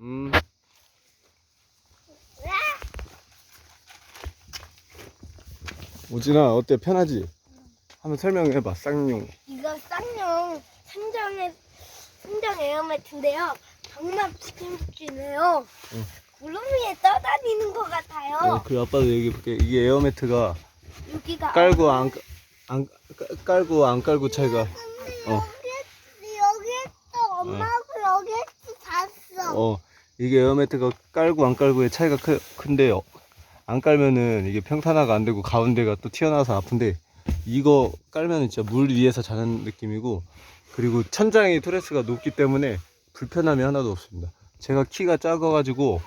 음. 오진아 어때 편하지? 한번 설명해봐 쌍용 이거 쌍용 선정의 선정 에어매트인데요. 정말 푹신푹신해요. 응. 구름 위에 떠다니는 것 같아요. 어, 그 아빠도 얘기해 볼게 이게 에어매트가 여기가 깔고 안, 까- 안 까- 깔고 안 깔고 차이가 어. 여기 여기 또 엄마하고 여기 봤 어. 어 이게 에어매트가 깔고 안 깔고의 차이가 크, 큰데요. 안 깔면은 이게 평탄화가 안 되고 가운데가 또 튀어나와서 아픈데 이거 깔면은 진짜 물 위에서 자는 느낌이고 그리고 천장이 토레스가 높기 때문에 불편함이 하나도 없습니다. 제가 키가 작아가지고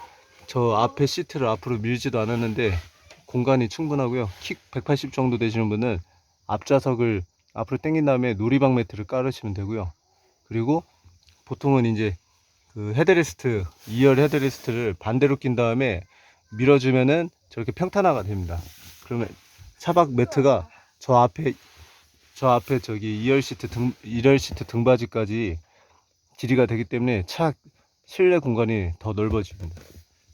저 앞에 시트를 앞으로 밀지도 않았는데 공간이 충분하고요. 키 180 정도 되시는 분은 앞좌석을 앞으로 당긴 다음에 놀이방 매트를 깔으시면 되고요. 그리고 보통은 이제 그 헤드레스트 2열 헤드레스트를 반대로 낀 다음에 밀어주면은 저렇게 평탄화가 됩니다. 그러면 차박 매트가 저 앞에 저 앞에 저기 2열 시트 등 1열 시트 등받이까지 길이가 되기 때문에 차 실내 공간이 더 넓어집니다.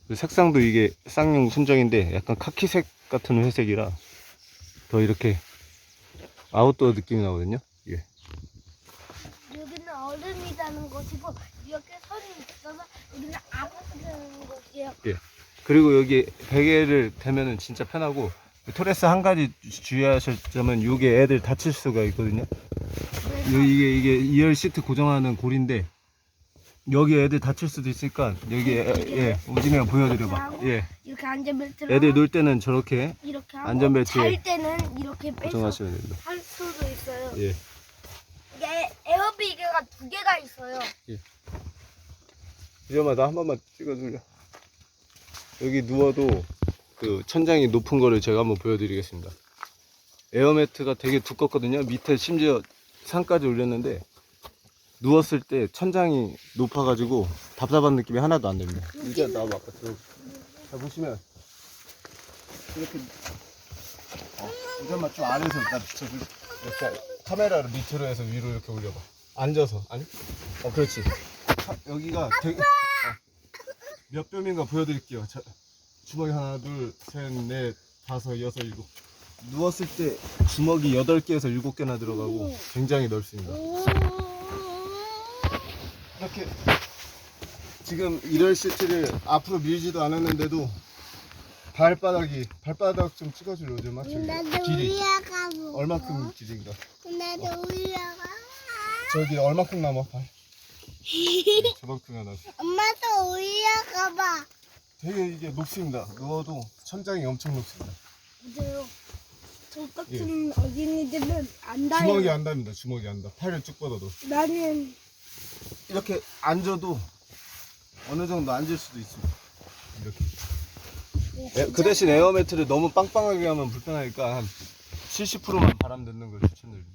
그 색상도 이게 쌍용 순정인데 약간 카키색 같은 회색이라 더 이렇게 아웃도어 느낌이 나거든요. 예. 여기는 얼음이 자는 곳이고 이렇게 선이 있어서 여기는 아무도 자는 곳이에요. 그리고 여기 베개를 대면은 진짜 편하고 토레스 한 가지 주의하실 점은 이게 애들 다칠 수가 있거든요. 요- 이게 이게 2열 시트 고정하는 골인데 여기 애들 다칠 수도 있으니까 여기 애, 예 오진이가 보여드려봐. 예 이렇게 안전벨트를 애들 하고 놀 때는 저렇게 이렇게 하고 안전벨트에 잘 때는 이렇게 빼서 고정하셔야 됩니다. 할 수도 있어요. 예 이게 에어비계가 두 개가 있어요. 이엄마 나한 번만 찍어줄래? 여기 누워도 그 천장이 높은 거를 제가 한번 보여드리겠습니다. 에어매트가 되게 두껍거든요. 밑에 심지어 산까지 올렸는데 누웠을 때 천장이 높아가지고 답답한 느낌이 하나도 안 듭니다. 이제 나와봐. 자 보시면 이렇게 어, 이것만 좀 아래서 나 저기 이렇게 카메라를 밑으로 해서 위로 이렇게 올려봐. 앉아서 아니? 어 그렇지. 하- 여기가 되게 어, 몇 뼘인가 보여드릴게요. 자, 주먹이 하나, 둘, 셋, 넷, 다섯, 여섯, 일곱. 누웠을 때 주먹이 여덟 개에서 일곱 개나 들어가고 굉장히 넓습니다. 이렇게 지금 이럴 시트를 앞으로 밀지도 않았는데도 발바닥이 발바닥 좀 찍어줄래 요즘아 저기 길이. 얼마큼 길인가 나도 올라가. 저기 얼마큼 남아 발 네, 저만큼 하나 엄마도 올라가 봐. 되게 이게 높습니다. 누워도 천장이 엄청 높습니다. 맞아요. 저 같은 어린이들은 안 닿아요. 주먹이 안 닿습니다. 주먹이 안 닿아. 팔을 쭉 뻗어도 나는 이렇게 앉아도 어느 정도 앉을 수도 있습니다. 이렇게. 예, 그 대신 에어매트를 너무 빵빵하게 하면 불편하니까 한 70%만 바람 넣는 걸 추천드립니다.